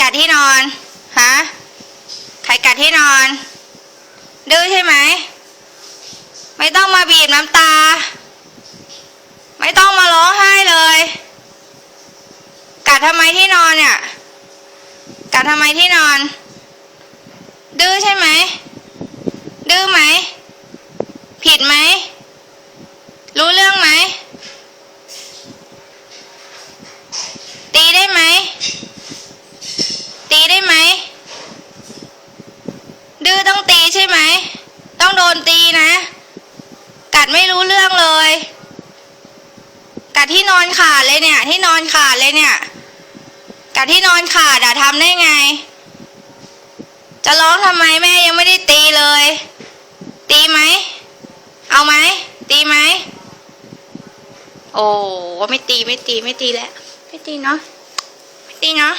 กัดที่นอนฮะใครกัดที่นอน ดื้อใช่ไหม ไม่ต้องมาบีบน้ำตา ไม่ต้องมาร้องไห้เลย กัดทำไมที่นอนเนี่ย กัดทำไมที่นอน ดื้อใช่ไหม ดื้อไหม ผิดไหม รู้เรื่องไหม ตีได้ไหม ตีได้ไหม ดื้อต้องตีใช่ไหม ต้องโดนตีนะ กัดไม่รู้เรื่องเลย กัดที่นอนขาดเลยเนี่ย ที่นอนขาดเลยเนี่ย กัดที่นอนขาดอะทำได้ไง จะร้องทำไมแม่ยังไม่ได้ตีเลย ตีไหม เอาไหม ตีไหม โอ้ไม่ตีไม่ตีไม่ตีแล้ว ไม่ตีเนาะ ไม่ตีเนาะ